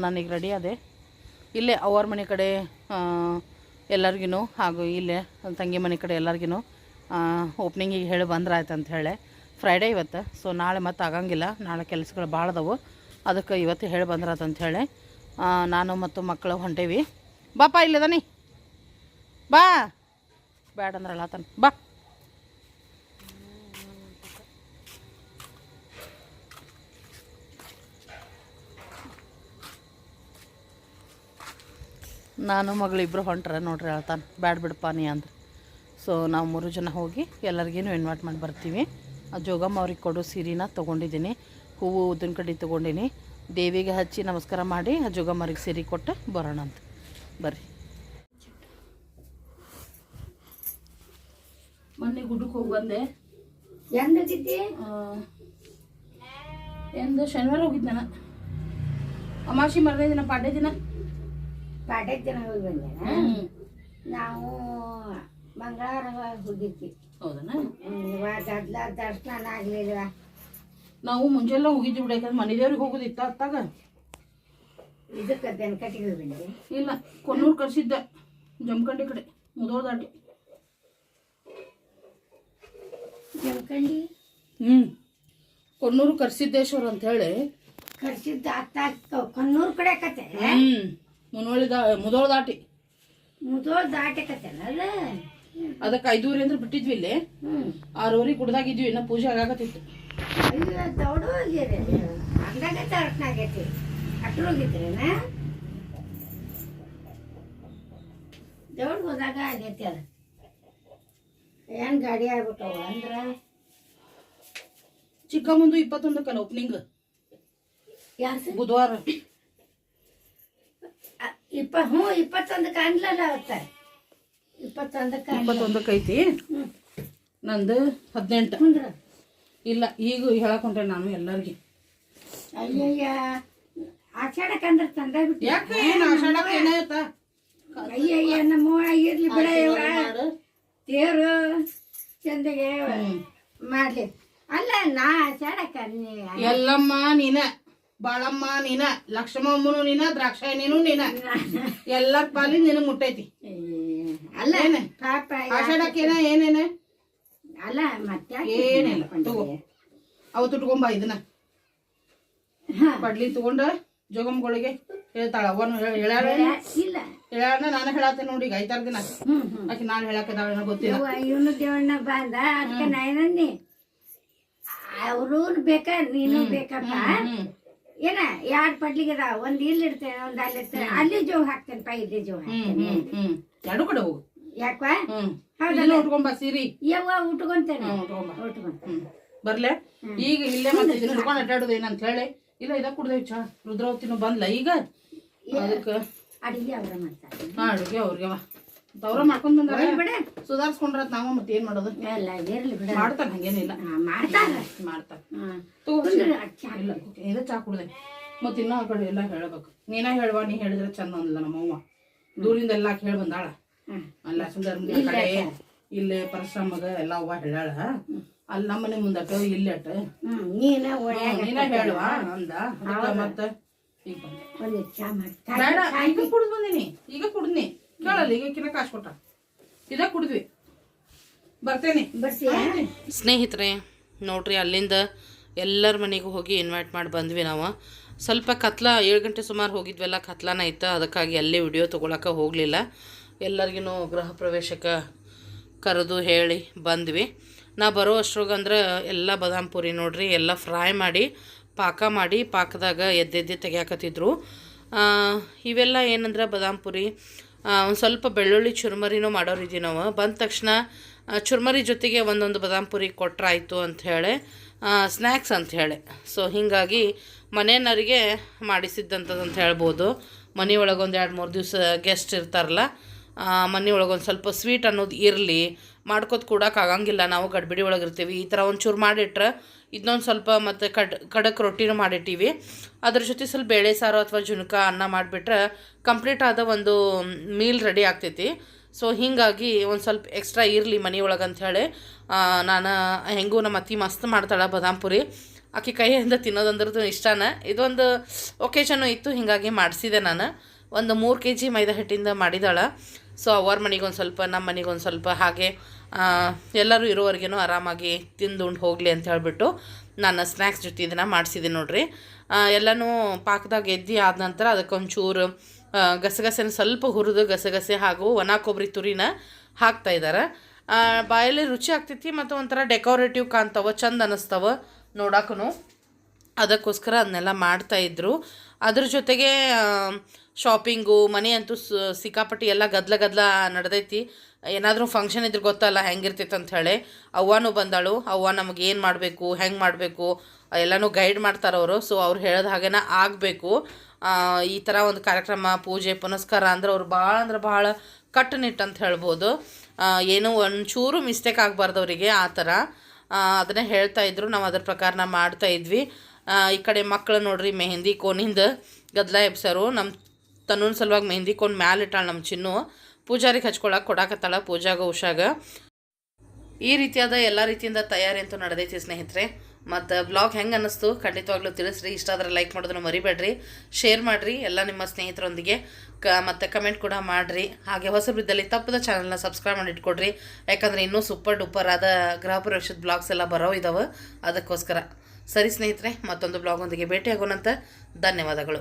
ನನಗೆ ರೆಡಿ ಅದೆ. ಇಲ್ಲೇ ಅವ್ರ ಮನೆ ಕಡೆ ಎಲ್ಲರಿಗೂ ಹಾಗೂ ಇಲ್ಲೇ ತಂಗಿ ಮನೆ ಕಡೆ ಎಲ್ಲರಿಗೂ ಓಪ್ನಿಂಗಿಗೆ ಹೇಳಿ ಬಂದ್ರಾಯ್ತು ಅಂತ ಹೇಳಿ. ಫ್ರೈಡೇ ಇವತ್ತು ಸೊ ನಾಳೆ ಮತ್ತೆ ಆಗಂಗಿಲ್ಲ. ನಾಳೆ ಕೆಲಸಗಳು ಭಾಳ ಅದಾವು. ಅದಕ್ಕೆ ಇವತ್ತು ಹೇಳಿ ಬಂದ್ರಾಯ್ತು ಅಂತ ಹೇಳಿ. ನಾನು ಮತ್ತು ಮಕ್ಕಳು ಹೊಂಟೇವಿ. ಬಾಪಾ ಇಲ್ಲದಾನಿ ಬಾ. ಬ್ಯಾಡ ಅಂದ್ರಲ್ಲ ಅಳತಾನ ಬಾ. ನಾನು ಮಗಳಿಬ್ಬರು ಹೊಂಟ್ರೆ ನೋಡ್ರಿ ಹೇಳ್ತಾನೆ ಬ್ಯಾಡ್ ಬಿಡಪ್ಪ ನೀ ಅಂದ್ರೆ. ಸೊ ನಾವು ಮೂರು ಜನ ಹೋಗಿ ಎಲ್ಲರಿಗೇನು ಇನ್ವೈಟ್ ಮಾಡಿ ಬರ್ತೀವಿ. ಆ ಜೋಗಮ್ಮ ಅವ್ರಿಗೆ ಕೊಡೋ ಸೀರೆನ ತೊಗೊಂಡಿದ್ದೀನಿ ಹೂವು ಉದ್ದಿನ ಕಡ್ಡಿ ತೊಗೊಂಡಿನಿ. ದೇವಿಗೆ ಹಚ್ಚಿ ನಮಸ್ಕಾರ ಮಾಡಿ ಆ ಜೋಗಮ್ಮರಿಗೆ ಸೀರೆ ಕೊಟ್ಟು ಬರೋಣ ಅಂತ. ಬರ್ರಿ. ಮೊನ್ನೆ ಗುಡ್ಡಕ್ಕೆ ಹೋಗಿ ಬಂದೆ. ಎಂದು ಶನಿವಾರ ಹೋಗಿದ್ದೆ ನಾನು. ಅಮಾಸಿ ಮರನೇ ದಿನ ಪಾಡ್ಯ ದಿನ. ಪಾಡ್ಯ ಜನ ಹೋಗಿ ಬಂದೆ ನಾವು ಮಂಗಳವಾರ ಹೋಗಿದ್ವಿ. ಹೌದನಾ? ಗದ್ಲ ದರ್ಶನ ಆಗ್ಲಿಲ್ವ? ನಾವು ಮುಂಜಾನೆ ಹೋಗಿದ್ವಿ ಬಿಡ ಯಾಕಂದ್ರೆ ಮನೆ ದೇವ್ರಿಗೆ ಹೋಗೋದಿತ್ತ ಅತ್ತಾಗ. ಇದಕ್ಕೆ ದನಕಟ್ಟಿಗೆ ಹೋಗಿ ಬಂದ್ವಿ. ಇಲ್ಲ ಕೊನ್ನೂರು ಕರ್ಸಿದ್ದ ಜಮಖಂಡಿ ಕಡೆ ಮುದೋಳ ದಾಟಿ ಜಮಖಂಡಿ? ಹ್ಞೂ ಕೊನ್ನೂರು ಕರ್ಸಿದ್ದೇಶ್ವರ ಅಂತ ಹೇಳಿ. ಕರ್ಸಿದ್ದ ಅತ್ತ ಕೊನ್ನೂರು ಕಡೆ ಕತೆ? ಹ್ಞೂ ಮುನೋಳಿ ದಾ ಮುದೋಳ ದಾಟಿ. ಮುದೋಳ್ ದಾಟಕತ್ತಲ್ಲ ಅದಕ್ಕೆ ಐದೂರಿ ಅಂದ್ರೆ ಬಿಟ್ಟಿದ್ವಿ ಇಲ್ಲಿ. ಹ್ಮ್. ಕುಡ್ದಾಗ ಇದ್ವಿ ಇನ್ನ ಪೂಜೆ ಆಗಾಕತ್ತಿತ್ತು. ದೌಡು ಹೋಗಿರಿ ಹಂಗಾಗ ದರ್ಶನ ಆಗೈತಿ. ಅಟ್ರು ಹೋಗಿದ್ರೇನ ದೌಡ್ ಹೋದಾಗ ಆಗೈತಿ ಅದ. ಏನ್ ಗಾಡಿ ಆಗ್ಬಿಟ್ಟವ ಅಂದ್ರ? ಚಿಕ್ಕ ಮುಂದು ಇಪ್ಪತ್ತೊಂದಕ್ಕಲ್ಲ ಓಪನಿಂಗ್ ಬುಧವಾರ. ಇಪ್ಪ ಹ್ಞೂ ಇಪ್ಪತ್ತೊಂದಕ್ಕೆ ಅನ್ಲಲ್ಲ ಅವತ್ತ ಇಪ್ಪತ್ತೊಂದಕ್ಕೆ ಐತಿ. ನಂದು ಹದಿನೆಂಟು. ಕುಂದ್ರ ಇಲ್ಲ ಈಗ ಹೇಳಕೊಂಡ್ರೆ ನಾನು ಎಲ್ಲರಿಗೆ. ಅಯ್ಯಯ್ಯ ಆಷಾಢಕ್ಕೆ ಅಂದ್ರೆ ತಂದ ಬಿಟ್ಟು ಯಾಕೆ ಏನು ಆಷಾಢಕ್ಕೆ ಏನಾಯ್ತಾ? ಅಯ್ಯಯ್ಯ ನಮ್ಮ ಇರ್ಲಿ ಬಿಡ ಇವ್ರ. ದೇವ್ರು ಚಂದಗೆ ಮಾಡ್ಲಿ. ಅಲ್ಲ ನಾ ಆಷಾಢಕ್ಕ ಎಲ್ಲಮ್ಮ ನೀನ. ಬಾಳಮ್ಮ ನೀನ ಲಕ್ಷ್ಮಮ್ಮನು ನೀನ ದ್ರಾಕ್ಷಾಯಣಿನೂ ನೀನ ಎಲ್ಲರ ಪಾಲಿ ನಿನ ಮುಟ್ಟೈತಿ. ಅಲ್ಲ ಏನ? ಪಾಪ ಆಷಾಢಕ್ಕೇನ ಏನ ಏನೇನ? ಅಲ್ಲ ಮತ್ತೆ ಏನಿಲ್ಲ ತಗೋ. ಅವತ್ತು ಇಟ್ಕೊಂಬ ಇದನ್ನ. ಪಡ್ಲಿ ತಗೊಂಡ ಜೋಗಮ್ಗಳಿಗೆ ಹೇಳ್ತಾಳ ಅವನು ಹೇಳ ಇಲ್ಲ. ಹೇಳ್ಯಾಳ ನಾನು ಹೇಳತ್ತೆ ನೋಡಿ ಈಗ ಐದಾರು ದಿನ ಅಕ್ಕಿ ನಾನು ಹೇಳಕ್ಕದಾಳ ಗೊತ್ತಿಲ್ಲ. ಇವನು ದೇವಣ್ಣ ಬಂದ ಅದಕ್ಕೆ ನಾನು ಅವರು ಬೇಕಾ ನೀನು ಬೇಕಪ್ಪ? ಏನ ಎರಡ್ ಪಡ್ಲಿಗೆ ಅದಾವ? ಒಂದ್ ಇಲ್ಲಿ ಇಡ್ತೇನೆ ಒಂದ್ ಅಲ್ಲಿ ಇರ್ತೇನೆ ಅಲ್ಲಿ ಜೋ ಪೈ ಇಲ್ಲಿ ಜೋ ಹ್ಮ್ ಹಾಕ್ತೇನೆ. ಎರಡು ಕಡೆ ಹೋಗು. ಯಾಕ ಹೌದಲ್ಲ? ಉಟ್ಕೊಂಬ ಸೀರಿ. ಯವ್ವ ಉಟ್ಕೊಂತೇನೆ. ಉಟ್ಕೊಂಬ. ಬರ್ಲೆ? ಈಗ ಇಲ್ಲೇ ಮತ್ತೆ ಇದನ್ನ ಹಿಡ್ಕೊಂಡು ಅಡ್ಡಾಡೋದು ಏನಂತ ಹೇಳಿ. ಇಲ್ಲ ಇದ ಕುಡ್ದೇವ್ ಚಾ. ರುದ್ರಾವತಿನೂ ಬಂದ್ಲ ಈಗ? ಅದಕ್ಕ ಅಡಿಗೆ ಅವ್ರ ಮಾಡ್ತಾರೆ. ಅಡುಗೆ ಅವ್ರಿಗೆ ಅವ್ರ ಮಾಡ್ಕೊಂಡ್ ಬಂದಾರ? ಬಿಡ. ಸುಧಾರ್ಸ್ಕೊಂಡ್ರ ನಾವ ಮತ್ತೆ ಏನ್ ಮಾಡೋದು? ಎಲ್ಲ ಇರ್ಲಿ ಬಿಡ. ಮಾಡ್ತಾನ ಹಂಗೇನಿಲ್ಲ ಮಾಡ್ತಾರ. ಚಾ ಇಲ್ಲ. ಚಾ ಕುಡ್ದೆ. ಮತ್ತೆ ಇನ್ನೂ ಆ ಕಡೆ ಎಲ್ಲ ಹೇಳ್ಬೇಕು. ನೀನ ಹೇಳುವ ನೀ ಹೇಳಿದ್ರೆ ಚಂದ ಅಂದ್ಲ ನಮ್ಮವ್ವ. ದೂರಿಂದ ಎಲ್ಲ ಹೇಳಿ ಬಂದಾಳ. ಹ್ಮ್. ಅಲ್ಲ ಸುಂದರ ಕಡೆ ಇಲ್ಲೇ ಪರಿಶ್ರಮದ ಎಲ್ಲ ಅವ್ವ ಹೇಳಾಳ ಅಲ್ಲಿ ನಮ್ಮನೆ ಮುಂದಟ ಇಲ್ಲಿ ಅಟ ಹ್ಮ್ ನೀನ ನೀನ ಹೇಳುವ ಅಂದ. ಅದಕ್ಕ ಮತ್ತ ಈಗ ಬಂದೆ. ಈಗ ಕುಡ್ದು ಬಂದಿನಿ. ಈಗ ಕುಡ್ದ್ನಿ. ಕೇಳಲ್ಲ ಈಗ ಕಿನ ಕಾಸು ಕೊಟ್ಟ. ಇದ ಕುಡ್ದ್ವಿ. ಬರ್ತೇನೆ. ಬರ್ತೀಯಾ? ಸ್ನೇಹಿತರೆ ನೋಡ್ರಿ ಅಲ್ಲಿಂದ ಎಲ್ಲರ ಮನೆಗೂ ಹೋಗಿ ಇನ್ವೈಟ್ ಮಾಡಿ ಬಂದ್ವಿ ನಾವು. ಸ್ವಲ್ಪ ಕತ್ಲ ಏಳು ಗಂಟೆ ಸುಮಾರು ಹೋಗಿದ್ವಲ್ಲ ಕತ್ಲನ ಇತ್ತು ಅದಕ್ಕಾಗಿ ಅಲ್ಲೇ ವಿಡಿಯೋ ತೊಗೊಳಕ್ಕೆ ಹೋಗಲಿಲ್ಲ. ಎಲ್ಲರಿಗೂ ಗೃಹ ಪ್ರವೇಶಕ್ಕೆ ಕರೆದು ಹೇಳಿ ಬಂದ್ವಿ. ನಾ ಬರೋ ಅಷ್ಟ್ರೊಳಗಂದ್ರೆ ಎಲ್ಲ ಬದಾಮ್ ಪುರಿ ನೋಡ್ರಿ ಎಲ್ಲ ಫ್ರೈ ಮಾಡಿ ಪಾಕ ಮಾಡಿ ಪಾಕದಾಗ ಎದ್ದೆದ್ದೆ ತೆಗಿಯಾಕತ್ತಿದ್ರು. ಆ, ಇವೆಲ್ಲ ಏನಂದ್ರೆ ಬದಾಮ್ ಪುರಿ ಒಂದು ಸ್ವಲ್ಪ ಬೆಳ್ಳುಳ್ಳಿ ಚುರ್ಮರಿನೂ ಮಾಡೋರಿದ್ದೀವಿ ನಾವು. ಬಂದ ತಕ್ಷಣ ಚುರುಮರಿ ಜೊತೆಗೆ ಒಂದೊಂದು ಬಾದಾಮ್ ಪುರಿ ಕೊಟ್ಟರಾಯಿತು ಅಂತ ಹೇಳಿ ಸ್ನ್ಯಾಕ್ಸ್ ಅಂತ ಹೇಳಿ. ಸೊ ಹೀಗಾಗಿ ಮನೆಯವರಿಗೆ ಮಾಡಿಸಿದ್ದಂಥದ್ದು ಅಂತ ಹೇಳ್ಬೋದು. ಮನೆ ಒಂದು ಎರಡು ಮೂರು ದಿವಸ ಗೆಸ್ಟ್ ಇರ್ತಾರಲ್ಲ ಮನೆಯೊಳಗೆ ಒಂದು ಸ್ವಲ್ಪ ಸ್ವೀಟ್ ಅನ್ನೋದು ಇರಲಿ. ಮಾಡ್ಕೋತ ಕೂಡಕ್ಕೆ ಆಗಂಗಿಲ್ಲ. ನಾವು ಗಡ್ಬಿಡಿ ಒಳಗೆ ಇರ್ತೀವಿ. ಈ ಥರ ಒಂಚೂರು ಮಾಡಿಟ್ರೆ ಇದನ್ನೊಂದು ಸ್ವಲ್ಪ ಮತ್ತು ಕಡ್, ಖಡಕ್ ರೊಟ್ಟಿನೂ ಮಾಡಿಟ್ಟಿವಿ. ಅದ್ರ ಜೊತೆ ಸ್ವಲ್ಪ ಬೇಳೆ ಸಾರು ಅಥವಾ ಜುನಕ ಅನ್ನ ಮಾಡಿಬಿಟ್ರೆ ಕಂಪ್ಲೀಟ್ ಆದ ಒಂದು ಮೀಲ್ ರೆಡಿ ಆಗ್ತೈತಿ. ಸೊ ಹೀಗಾಗಿ ಒಂದು ಸ್ವಲ್ಪ ಎಕ್ಸ್ಟ್ರಾ ಇರಲಿ ಮನೆಯೊಳಗೆ ಅಂಥೇಳಿ ನಾನು ಹೆಂಗೂ ನಮ್ಮ ಅತ್ತಿ ಮಸ್ತ್ ಮಾಡ್ತಾಳೆ ಬದಾಮ್ ಪುರಿ ಆಕೆ ಕೈಯಿಂದ ತಿನ್ನೋದಂದ್ರದ್ದು ಇಷ್ಟನ. ಇದೊಂದು ಒಕೇಶನು ಇತ್ತು, ಹೀಗಾಗಿ ಮಾಡಿಸಿದೆ ನಾನು. ಒಂದು ಮೂರು ಕೆ ಜಿ ಮೈದಾ ಹಿಟ್ಟಿಂದ ಮಾಡಿದಾಳ. ಸೊ ಅವ್ರ ಮನೆಗೊಂದು ಸ್ವಲ್ಪ ನಮ್ಮ ಮನೆಗೊಂದು ಸ್ವಲ್ಪ ಹಾಗೆ ಎಲ್ಲರೂ ಇರೋವರೆಗೇನು ಆರಾಮಾಗಿ ತಿಂದುಂಡು ಹೋಗಲಿ ಅಂತ ಹೇಳಿಬಿಟ್ಟು ನಾನು ಸ್ನ್ಯಾಕ್ಸ್ ಜೊತೆ ಇದನ್ನು ಮಾಡಿಸಿದೆ ನೋಡ್ರಿ. ಎಲ್ಲನೂ ಪಾಕದಾಗ ಎದ್ದಿ ಆದ ನಂತರ ಅದಕ್ಕೆ ಒಂಚೂರು ಗಸಗಸೆನ ಸ್ವಲ್ಪ ಹುರಿದು ಗಸಗಸೆ ಹಾಗೂ ಒಣ ಕೊಬ್ಬರಿ ತುರಿನ ಹಾಕ್ತಾ ಇದ್ದಾರೆ ಬಾಯಲ್ಲಿ ರುಚಿ ಆಗ್ತೈತಿ ಮತ್ತು ಒಂಥರ ಡೆಕೋರೇಟಿವ್ ಕಾಣ್ತಾವ, ಚಂದ ಅನ್ನಿಸ್ತಾವ ನೋಡಕ್ಕೂ ಅದಕ್ಕೋಸ್ಕರ ಅದನ್ನೆಲ್ಲ ಮಾಡ್ತಾಯಿದ್ರು ಅದ್ರ ಜೊತೆಗೆ ಶಾಪಿಂಗು ಮನೆ ಅಂತೂ ಸಿಕ್ಕಾಪಟ್ಟಿ ಎಲ್ಲ ಗದ್ಲ ಗದ್ಲ ನಡೆದೈತಿ. ಏನಾದರೂ ಫಂಕ್ಷನ್ ಇದ್ರೆ ಗೊತ್ತಲ್ಲ, ಹೆಂಗಿರ್ತೈತೆ ಅಂತ ಹೇಳಿ. ಅವ್ವನೂ ಬಂದಾಳು. ಅವ್ವ ನಮಗೆ ಏನು ಮಾಡಬೇಕು, ಹೆಂಗೆ ಮಾಡಬೇಕು, ಎಲ್ಲನೂ ಗೈಡ್ ಮಾಡ್ತಾರೆ ಅವರು. ಸೊ ಅವ್ರು ಹೇಳಿದ ಹಾಗೇನ ಆಗಬೇಕು. ಈ ಥರ ಒಂದು ಕಾರ್ಯಕ್ರಮ, ಪೂಜೆ, ಪುನಸ್ಕಾರ ಅಂದ್ರೆ ಅವ್ರು ಭಾಳ ಅಂದ್ರೆ ಭಾಳ ಕಟ್ಟುನಿಟ್ಟು ಅಂತ ಹೇಳ್ಬೋದು. ಏನು ಒಂಚೂರು ಮಿಸ್ಟೇಕ್ ಆಗಬಾರ್ದು ಅವರಿಗೆ ಆ ಥರ ಅದನ್ನೇ ಹೇಳ್ತಾ ಇದ್ರು. ನಾವು ಅದ್ರ ಪ್ರಕಾರನ ಮಾಡ್ತಾ ಇದ್ವಿ. ಈ ಕಡೆ ಮಕ್ಕಳು ನೋಡ್ರಿ, ಮೆಹಂದಿ ಕೋನಿಂದ ಗದ್ಲ ಎಬ್ಸರು. ನಮ್ಮ ತನ್ನೂನ್ ಸಲುವಾಗಿ ಮೆಹಂದಿ ಕೋನ್ ಮ್ಯಾಲೆ ಇಟ್ಟಾಳ ನಮ್ಮ ಚಿನ್ನು. ಪೂಜಾರಿಗೆ ಹಚ್ಕೊಳಕ್ಕೆ ಕೊಡಾಕತ್ತಾಳ ಪೂಜಾಗ ಉಷಾಗ. ಈ ರೀತಿಯಾದ ಎಲ್ಲ ರೀತಿಯಿಂದ ತಯಾರಿ ಅಂತೂ ನಡೆದೈತಿ ಸ್ನೇಹಿತರೆ. ಮತ್ತು ಬ್ಲಾಗ್ ಹೆಂಗೆ ಅನ್ನಿಸ್ತು ಖಂಡಿತವಾಗ್ಲೂ ತಿಳಿಸ್ರಿ. ಇಷ್ಟ ಆದರೆ ಲೈಕ್ ಮಾಡೋದನ್ನು ಮರಿಬೇಡ್ರಿ. ಶೇರ್ ಮಾಡಿರಿ ಎಲ್ಲ ನಿಮ್ಮ ಸ್ನೇಹಿತರೊಂದಿಗೆ. ಕ, ಮತ್ತು ಕಮೆಂಟ್ ಕೂಡ ಮಾಡಿರಿ. ಹಾಗೆ ಹೊಸಬ್ರಿದ್ದಲ್ಲಿ ತಪ್ಪದ ಚಾನಲ್ನ ಸಬ್ಸ್ಕ್ರೈಬ್ ಮಾಡಿ ಇಟ್ಕೊಡ್ರಿ. ಯಾಕಂದರೆ ಇನ್ನೂ ಸೂಪರ್ ಡೂಪರ್ ಆದ ಗೃಹ ಪ್ರವೇಶದ ಬ್ಲಾಗ್ಸ್ ಎಲ್ಲ ಬರೋ ಇದಾವೆ. ಅದಕ್ಕೋಸ್ಕರ. ಸರಿ ಸ್ನೇಹಿತರೆ ಮತ್ತೊಂದು ಬ್ಲಾಗ್ ಒಂದಿಗೆ ಭೇಟಿಯಾಗೋಣಂತ ಧನ್ಯವಾದಗಳು.